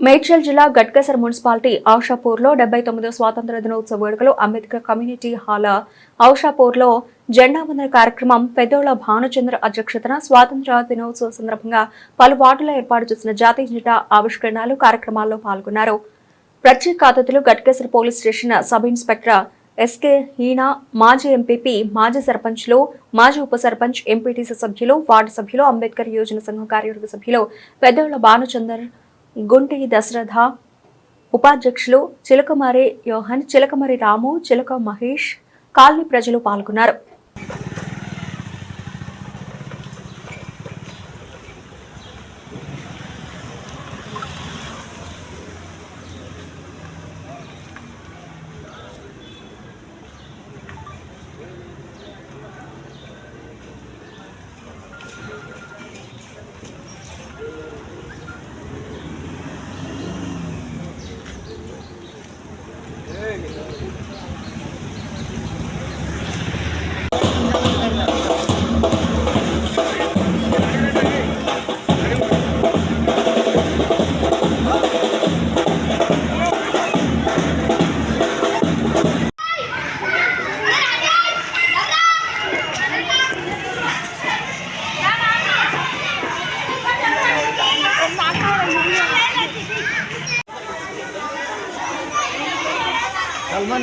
మేడ్చల్ జిల్లా గట్కసర్ మున్సిపాలిటీ ఔషాపూర్లో డెబ్బై తొమ్మిదో స్వాతంత్ర దినోత్సవ వేడుకలు అంబేద్కర్ కమ్యూనిటీ హాల్ ఔషాపూర్లో జెండా వందన కార్యక్రమం పెద్దోళ్ళ భానుచంద్ర అధ్యక్షతన స్వాతంత్ర దినోత్సవ సందర్భంగా పలు వార్డులో ఏర్పాటు చేసిన జాతీయ జెండా ఆవిష్కరణలు కార్యక్రమాల్లో పాల్గొన్నారు. ప్రత్యేక అతిథులు Ghatkesar police station sub inspector SK Heena మాజీ ఎంపీపీ మాజీ సర్పంచ్లు మాజీ ఉప సర్పంచ్ ఎంపీటీసీ సభ్యులు వార్డు సభ్యులు అంబేద్కర్ యోజన సంఘం కార్యవర్గ సభ్యులు పెద్దోళ్ళ భానుచందర్ గుంటి దశరథ ఉపాధ్యక్షులు చిలకమరి యోహన్ చిలకమరి రాము చిలక మహేష్ కాలనీ ప్రజలు పాల్గొన్నారు.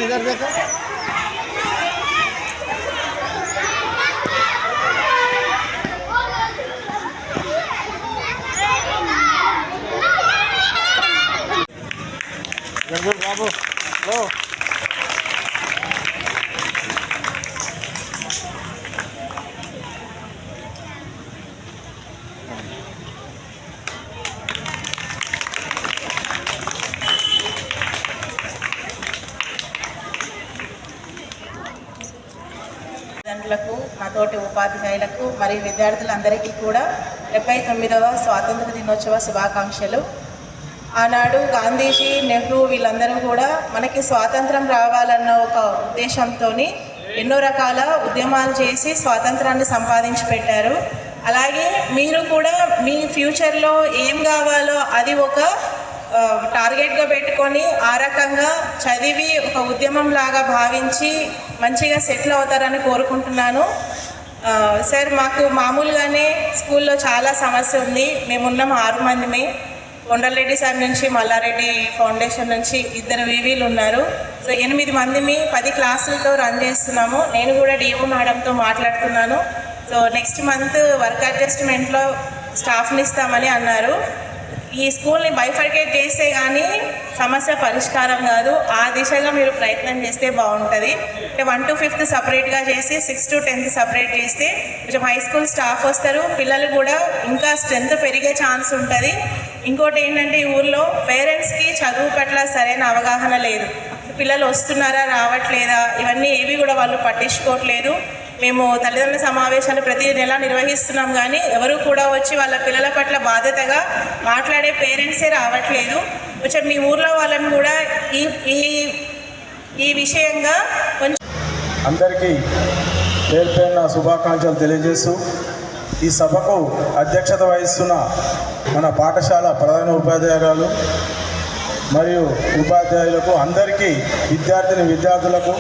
इधर देखो इधर बाबू लो తోటి ఉపాధ్యాయులకు మరియు విద్యార్థులందరికీ కూడా డెబ్బై తొమ్మిదవ స్వాతంత్ర దినోత్సవ శుభాకాంక్షలు. ఆనాడు గాంధీజీ నెహ్రూ వీళ్ళందరూ కూడా మనకి స్వాతంత్రం రావాలన్న ఒక ఉద్దేశంతో ఎన్నో రకాల ఉద్యమాలు చేసి స్వాతంత్రాన్ని సంపాదించి పెట్టారు. అలాగే మీరు కూడా మీ ఫ్యూచర్లో ఏం కావాలో అది ఒక టార్గెట్గా పెట్టుకొని ఆ రకంగా చదివి ఒక ఉద్యమం లాగా భావించి మంచిగా సెటిల్ అవుతారని కోరుకుంటున్నాను. సార్ మాకు మామూలుగానే స్కూల్లో చాలా సమస్య ఉంది. మేమున్నాం ఆరు మందిమే. కొండలరెడ్డి సార్ నుంచి మల్లారెడ్డి ఫౌండేషన్ నుంచి ఇద్దరు వివీలు ఉన్నారు. సో ఎనిమిది మందిమి పది క్లాసులతో రన్ చేస్తున్నాము. నేను కూడా డిఓ మేడంతో మాట్లాడుతున్నాను. సో నెక్స్ట్ మంత్ వర్క్ అడ్జస్ట్మెంట్లో స్టాఫ్ని ఇస్తామని అన్నారు. ఈ స్కూల్ని బైఫర్కేట్ చేస్తే కానీ సమస్య పరిష్కారం కాదు. ఆ దిశగా మీరు ప్రయత్నం చేస్తే బాగుంటుంది. అంటే వన్ టు ఫిఫ్త్ సపరేట్గా చేసి సిక్స్ టు టెన్త్ సపరేట్ చేస్తే కొంచెం హై స్కూల్ స్టాఫ్ వస్తారు. పిల్లలు కూడా ఇంకా స్ట్రెంత్ పెరిగే ఛాన్స్ ఉంటుంది. ఇంకోటి ఏంటంటే ఈ ఊర్లో పేరెంట్స్కి చదువు పట్ల సరైన అవగాహన లేదు. పిల్లలు వస్తున్నారా రావట్లేదా? ఇవన్నీ ఏవి కూడా వాళ్ళు పట్టించుకోవట్లేదు. మేము తల్లిదండ్రుల సమావేశాలు ప్రతి నెల నిర్వహిస్తున్నాం కానీ ఎవరు కూడా వచ్చి వాళ్ళ పిల్లల పట్ల బాధ్యతగా మాట్లాడే పేరెంట్సే రావట్లేదు. కొంచెం మీ ఊర్లో వాళ్ళని కూడా ఈ ఈ ఈ విషయంగా కొంచెం అందరికీ పేరు పేరున శుభాకాంక్షలు తెలియజేస్తూ ఈ సభకు అధ్యక్షత వహిస్తున్న మన పాఠశాల ప్రధాన ఉపాధ్యాయురాలు మరియు ఉపాధ్యాయులకు అందరికీ విద్యార్థిని విద్యార్థులకు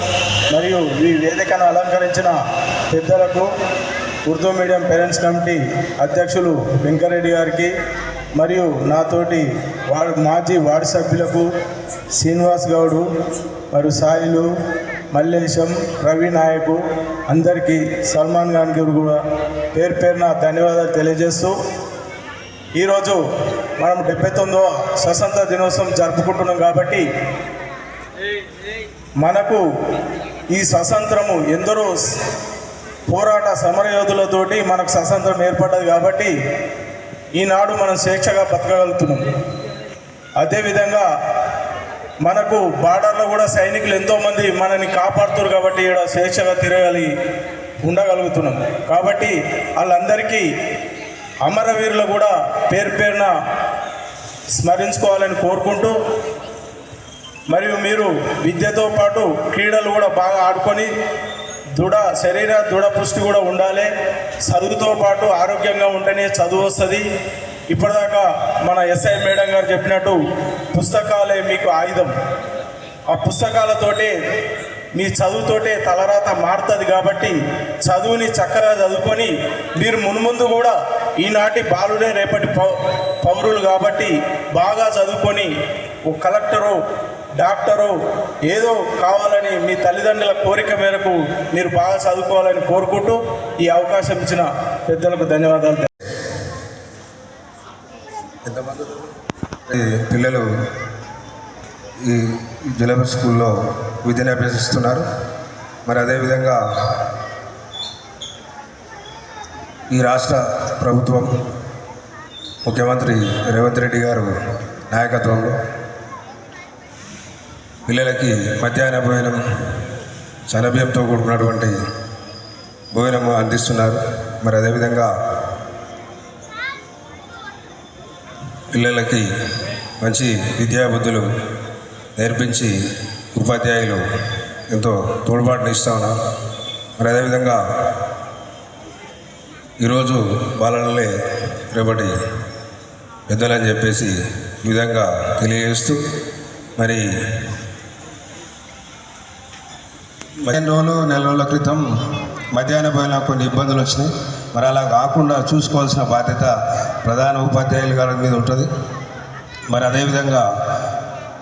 మరియు ఈ వేదికను అలంకరించిన పెద్దలకు ఉర్దూ మీడియం పేరెంట్స్ కమిటీ అధ్యక్షులు వెంకరెడ్డి గారికి మరియు నాతోటి వాడు మాజీ వార్డు సభ్యులకు శ్రీనివాస్ గౌడు మరియు సాయిలు మల్లేశం రవి నాయకు అందరికీ సల్మాన్ ఖాన్ గారు కూడా పేరు పేరున ధన్యవాదాలు తెలియజేస్తూ ఈరోజు మనం డెబ్బై తొమ్మిదవ స్వతంత్ర దినోత్సవం జరుపుకుంటున్నాం కాబట్టి మనకు ఈ స్వతంత్రము ఎందరో పోరాట సమరయోధులతోటి మనకు స్వతంత్రం ఏర్పడ్డది కాబట్టి ఈనాడు మనం స్వేచ్ఛగా బతకగలుగుతున్నాం. అదేవిధంగా మనకు బార్డర్లో కూడా సైనికులు ఎంతోమంది మనని కాపాడుతున్నారు కాబట్టి ఇక్కడ స్వేచ్ఛగా తిరగలి ఉండగలుగుతున్నాం. కాబట్టి వాళ్ళందరికీ అమరవీరులు కూడా పేరు పేరున స్మరించుకోవాలని కోరుకుంటూ మరియు మీరు విద్యతో పాటు క్రీడలు కూడా బాగా ఆడుకొని దృఢ శరీర దృఢ పుష్టి కూడా ఉండాలి. చదువుతో పాటు ఆరోగ్యంగా ఉంటేనే చదువు వస్తుంది. ఇప్పటిదాకా మన ఎస్ఐ మేడం గారు చెప్పినట్టు పుస్తకాలే మీకు ఆయుధం. ఆ పుస్తకాలతోటి మీ చదువుతోటే తలరాత మారుతుంది కాబట్టి చదువుని చక్కగా చదువుకొని మీరు మున్ముందు కూడా ఈనాటి బాలుడే రేపటి పౌ- పౌరులు కాబట్టి బాగా చదువుకొని ఒక కలెక్టరు డాక్టరు ఏదో కావాలని మీ తల్లిదండ్రుల కోరిక మేరకు మీరు బాగా చదువుకోవాలని కోరుకుంటూ ఈ అవకాశం ఇచ్చిన పెద్దలకు ధన్యవాదాలు. పిల్లలు ఈ జలబ స్కూల్లో విద్యను అభ్యసిస్తున్నారు. మరి అదేవిధంగా ఈ రాష్ట్ర ప్రభుత్వం ముఖ్యమంత్రి రేవంత్ రెడ్డి గారు నాయకత్వంలో పిల్లలకి మధ్యాహ్న భోజనం చనబియ్యంతో కూడుకున్నటువంటి భోజనం అందిస్తున్నారు. మరి అదేవిధంగా పిల్లలకి మంచి విద్యాబుద్ధులు నేర్పించి ఉపాధ్యాయులు ఎంతో తోడ్పాటును ఇస్తా ఉన్నారు. మరి అదేవిధంగా ఈరోజు బాలలే రేపటి పెద్దలని చెప్పేసి ఈ విధంగా తెలియజేస్తూ మరి పదిహేను రోజులు నెల రోజుల క్రితం మధ్యాహ్న పైన కొన్ని ఇబ్బందులు వచ్చినాయి. మరి అలా కాకుండా చూసుకోవాల్సిన బాధ్యత ప్రధాన ఉపాధ్యాయుల గారి మీద ఉంటుంది. మరి అదేవిధంగా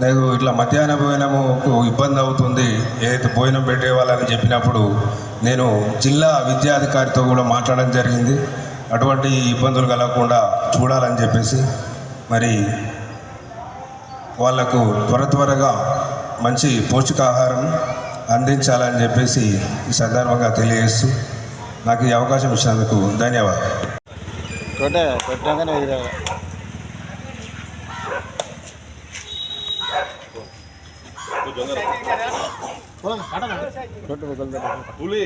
నాకు ఇట్లా మధ్యాహ్న భోజనముకు ఇబ్బంది అవుతుంది. ఏదైతే భోజనం పెట్టేవాళ్ళని చెప్పినప్పుడు నేను జిల్లా విద్యాధికారితో కూడా మాట్లాడడం జరిగింది. అటువంటి ఇబ్బందులు కలగకుండా చూడాలని చెప్పేసి మరి వాళ్ళకు త్వర త్వరగా మంచి పౌష్టికాహారం అందించాలని చెప్పేసి ఈ సందర్భంగా తెలియజేస్తూ నాకు ఈ అవకాశం ఇచ్చినందుకు ధన్యవాదాలు. छोटे बगल पुली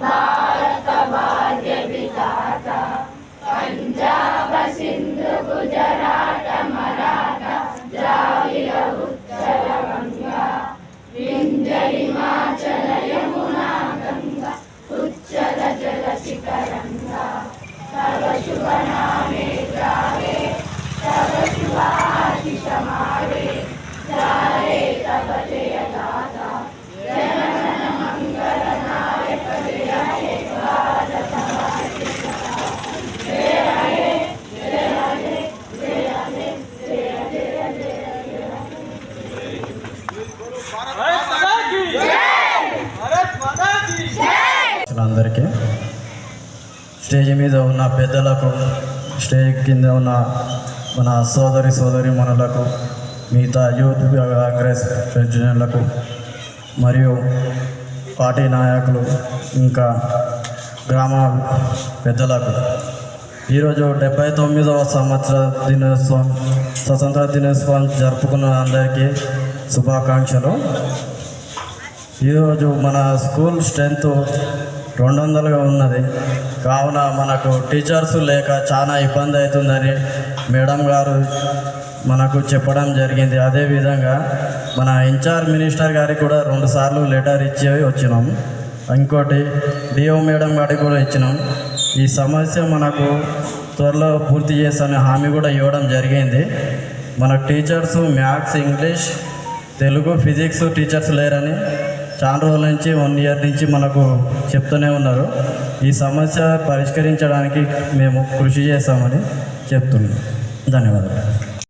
భారత భాగ్య విధాత పంజాబ సింధు గుజరాట మరాఠ ద్రావిడ ఉత్తర గంగా వింజ హిమాచల యమునా గంగా ఉచ్చల జల శిఖరంగా సర్వ శుభనా అందరికీ. స్టేజ్ మీద ఉన్న పెద్దలకు స్టేజ్ కింద ఉన్న మన సోదరి సోదరి మనులకు మిగతా యూత్ కాంగ్రెస్ ప్రెసిడెంట్లకు మరియు పార్టీ నాయకులు ఇంకా గ్రామ పెద్దలకు. ఈరోజు డెబ్బై తొమ్మిదవ సంవత్సర దినోత్సవం స్వతంత్ర దినోత్సవం జరుపుకున్న అందరికీ శుభాకాంక్షలు. ఈరోజు మన స్కూల్ స్ట్రెంత్ రెండు వందలుగా ఉన్నది. కావున మనకు టీచర్స్ లేక చాలా ఇబ్బంది అవుతుందని మేడం గారు మనకు చెప్పడం జరిగింది. అదేవిధంగా మన ఇన్ఛార్జ్ మినిస్టర్ గారికి కూడా రెండు సార్లు లెటర్ ఇచ్చి వచ్చినాం. ఇంకోటి డిఓ మేడం గారికి కూడా ఇచ్చినాం. ఈ సమస్య మనకు త్వరలో పూర్తి చేస్తానే హామీ కూడా ఇవ్వడం జరిగింది. మన teachers maths English Telugu physics teachers లేరని చాలా రోజుల నుంచి వన్ ఇయర్ నుంచి మనకు చెప్తూనే ఉన్నారు. ఈ సమస్య పరిష్కరించడానికి మేము కృషి చేస్తామని చెప్తున్నాం. ధన్యవాదాలు.